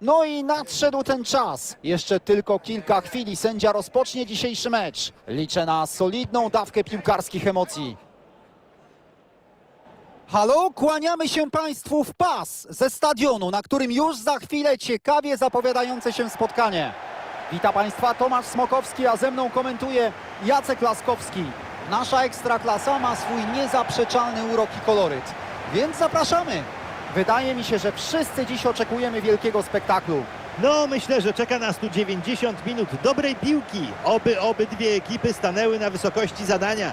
No i nadszedł ten czas. Jeszcze tylko kilka chwil i sędzia rozpocznie dzisiejszy mecz. Liczę na solidną dawkę piłkarskich emocji. Halo, kłaniamy się Państwu w pas ze stadionu, na którym już za chwilę ciekawie zapowiadające się spotkanie. Witam Państwa, Tomasz Smokowski, a ze mną komentuje Jacek Laskowski. Nasza ekstraklasa ma swój niezaprzeczalny urok i koloryt, więc zapraszamy. Wydaje mi się, że wszyscy dziś oczekujemy wielkiego spektaklu. No, myślę, że czeka nas tu 90 minut dobrej piłki. Oby obydwie ekipy stanęły na wysokości zadania.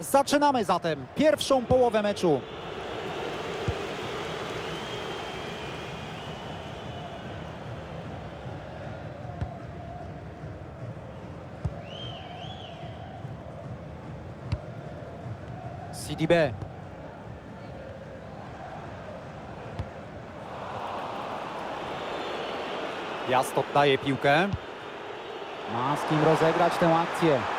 Zaczynamy zatem pierwszą połowę meczu. CDB. Jast oddaje piłkę. Ma z kim rozegrać tę akcję.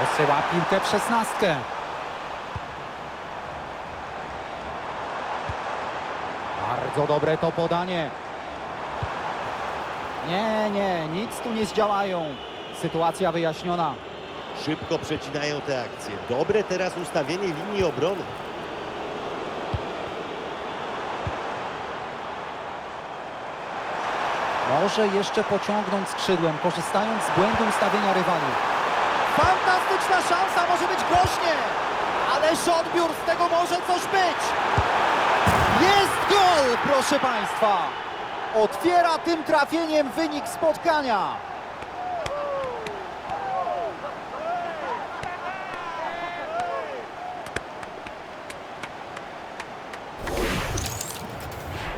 Posyła piłkę w szesnastkę. Bardzo dobre to podanie. Nie, nie, nic tu nie zdziałają. Sytuacja wyjaśniona. Szybko przecinają te akcje. Dobre teraz ustawienie linii obrony. Może jeszcze pociągnąć skrzydłem, korzystając z błędu ustawienia rywali. Fantastyczna szansa, może być głośnie. Ależ odbiór, z tego może coś być. Jest gol, proszę Państwa. Otwiera tym trafieniem wynik spotkania.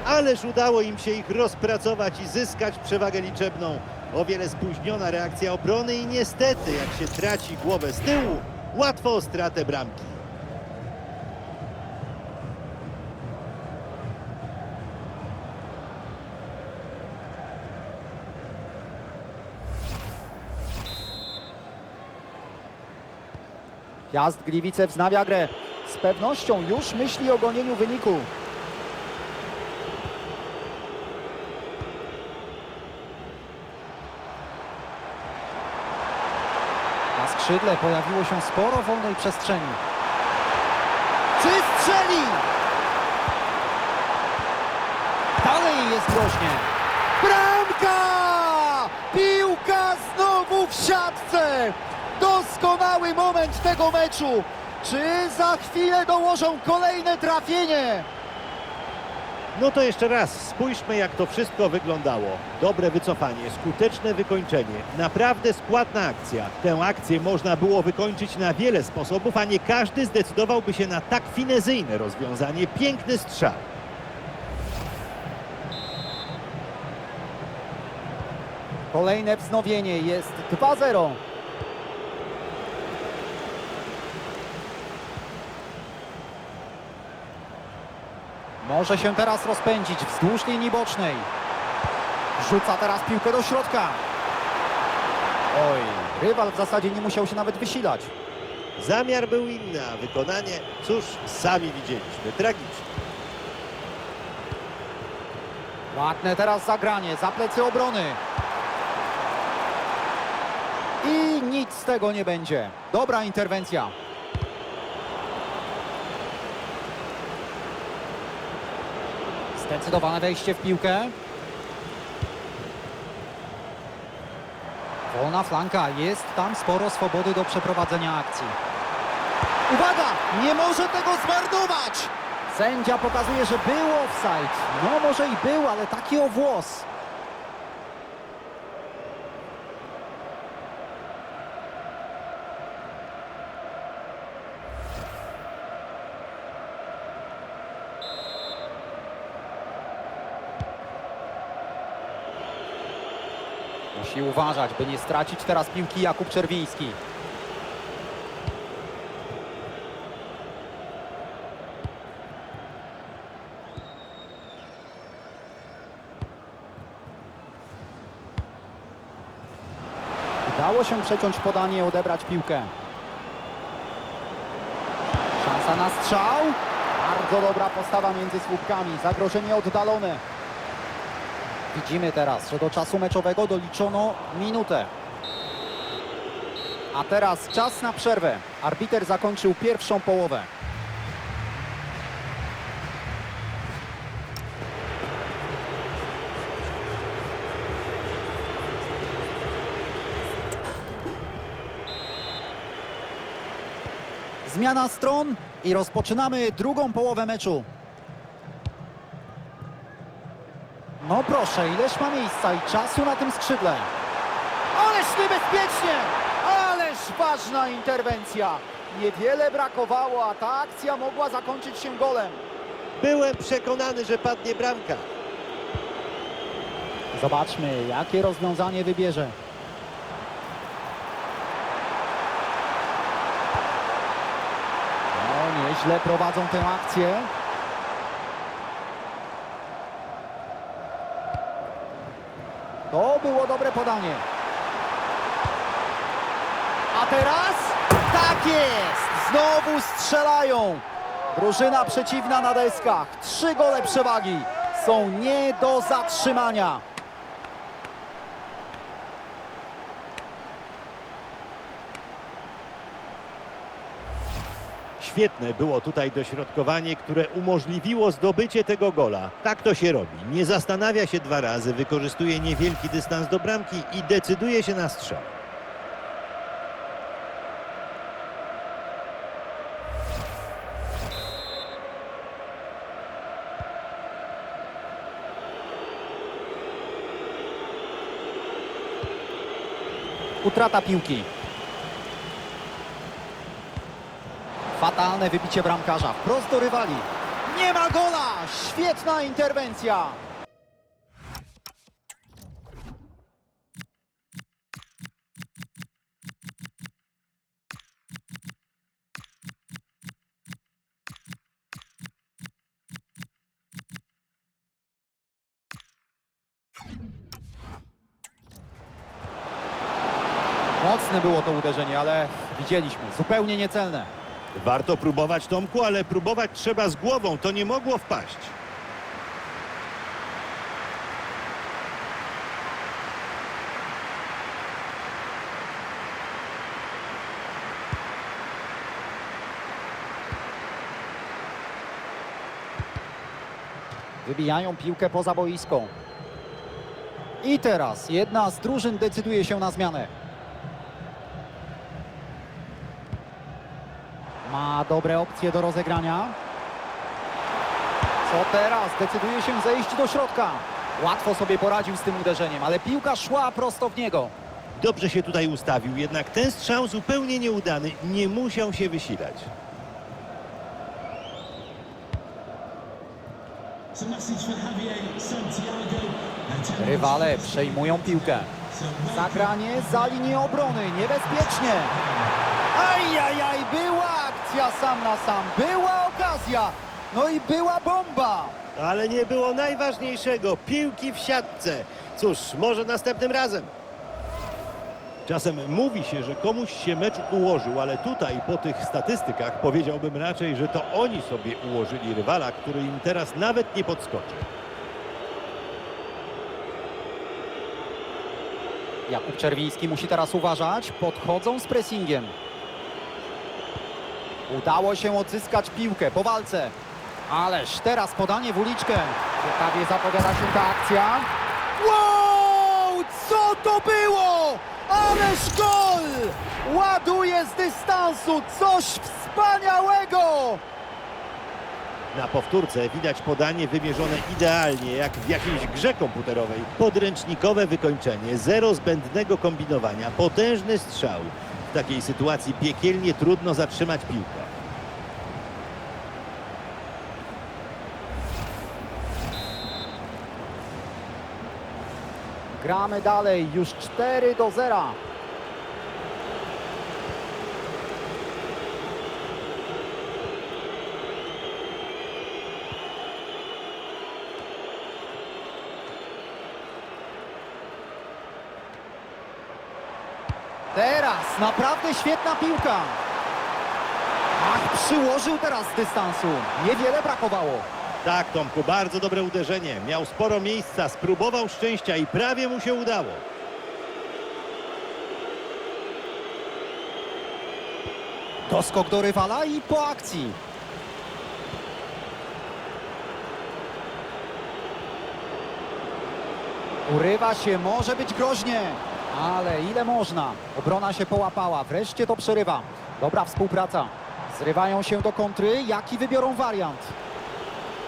Ależ udało im się ich rozpracować i zyskać przewagę liczebną. O wiele spóźniona reakcja obrony i niestety, jak się traci głowę z tyłu, łatwo o stratę bramki. Jazd Gliwice wznawia grę. Z pewnością już myśli o gonieniu wyniku. Skrzydle pojawiło się sporo wolnej przestrzeni. Czy strzeli? Dalej jest groźnie. Bramka! Piłka znowu w siatce! Doskonały moment tego meczu. Czy za chwilę dołożą kolejne trafienie? No to jeszcze raz, spójrzmy jak to wszystko wyglądało. Dobre wycofanie, skuteczne wykończenie, naprawdę składna akcja. Tę akcję można było wykończyć na wiele sposobów, a nie każdy zdecydowałby się na tak finezyjne rozwiązanie. Piękny strzał. Kolejne wznowienie jest 2-0. Może się teraz rozpędzić wzdłuż linii bocznej. Rzuca teraz piłkę do środka. Oj, rywal w zasadzie nie musiał się nawet wysilać. Zamiar był inny, a wykonanie, cóż, sami widzieliśmy, tragiczne. Ładne teraz zagranie, za plecy obrony. I nic z tego nie będzie. Dobra interwencja. Zdecydowane wejście w piłkę. Wolna flanka, jest tam sporo swobody do przeprowadzenia akcji. Uwaga! Nie może tego zmarnować! Sędzia pokazuje, że był offside. No może i był, ale taki o włos. Musi uważać, by nie stracić teraz piłki Jakub Czerwiński. Udało się przeciąć podanie odebrać piłkę. Szansa na strzał. Bardzo dobra postawa między słupkami. Zagrożenie oddalone. Widzimy teraz, że do czasu meczowego doliczono minutę. A teraz czas na przerwę. Arbiter zakończył pierwszą połowę. Zmiana stron i rozpoczynamy drugą połowę meczu. No proszę, ileż ma miejsca i czasu na tym skrzydle. Ależ niebezpiecznie! Ależ ważna interwencja. Niewiele brakowało, a ta akcja mogła zakończyć się golem. Byłem przekonany, że padnie bramka. Zobaczmy, jakie rozwiązanie wybierze. No, nieźle prowadzą tę akcję. To było dobre podanie. A teraz? Tak jest! Znowu strzelają. Drużyna przeciwna na deskach. Trzy gole przewagi. Są nie do zatrzymania. Świetne było tutaj dośrodkowanie, które umożliwiło zdobycie tego gola. Tak to się robi. Nie zastanawia się dwa razy, wykorzystuje niewielki dystans do bramki i decyduje się na strzał. Utrata piłki. Fatalne wybicie bramkarza. Wprost do rywali. Nie ma gola! Świetna interwencja! Mocne było to uderzenie, ale widzieliśmy, zupełnie niecelne. Warto próbować, Tomku, ale próbować trzeba z głową. To nie mogło wpaść. Wybijają piłkę poza boisko. I teraz jedna z drużyn decyduje się na zmianę. Ma dobre opcje do rozegrania. Co teraz? Decyduje się zejść do środka. Łatwo sobie poradził z tym uderzeniem, ale piłka szła prosto w niego. Dobrze się tutaj ustawił, jednak ten strzał zupełnie nieudany. Nie musiał się wysilać. Rywale przejmują piłkę. Zagranie za linię obrony, niebezpiecznie. Ajajaj, była akcja sam na sam, była okazja, no i była bomba. Ale nie było najważniejszego, piłki w siatce. Cóż, może następnym razem. Czasem mówi się, że komuś się mecz ułożył, ale tutaj po tych statystykach powiedziałbym raczej, że to oni sobie ułożyli rywala, który im teraz nawet nie podskoczy. Jakub Czerwiński musi teraz uważać, podchodzą z pressingiem. Udało się odzyskać piłkę po walce. Ależ teraz podanie w uliczkę. Ciekawie zapowiada się ta akcja. Wow! Co to było? Ależ gol! Ładuje z dystansu, coś wspaniałego! Na powtórce widać podanie wymierzone idealnie, jak w jakiejś grze komputerowej. Podręcznikowe wykończenie, zero zbędnego kombinowania, potężny strzał. W takiej sytuacji piekielnie trudno zatrzymać piłkę. Gramy dalej, już 4 do 0. Teraz naprawdę świetna piłka. Ach, przyłożył teraz z dystansu. Niewiele brakowało. Tak, Tomku, bardzo dobre uderzenie. Miał sporo miejsca, spróbował szczęścia i prawie mu się udało. Doskok do rywala i po akcji. Urywa się, może być groźnie, ale ile można? Obrona się połapała, wreszcie to przerywa. Dobra współpraca. Zrywają się do kontry, jaki wybiorą wariant?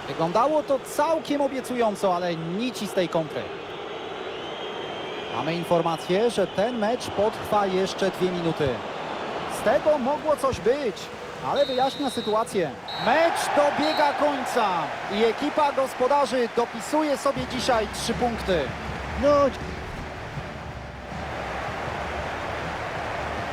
Wyglądało to całkiem obiecująco, ale nici z tej kontry. Mamy informację, że ten mecz potrwa jeszcze dwie minuty. Z tego mogło coś być, ale wyjaśnia sytuację. Mecz dobiega końca i ekipa gospodarzy dopisuje sobie dzisiaj trzy punkty. No,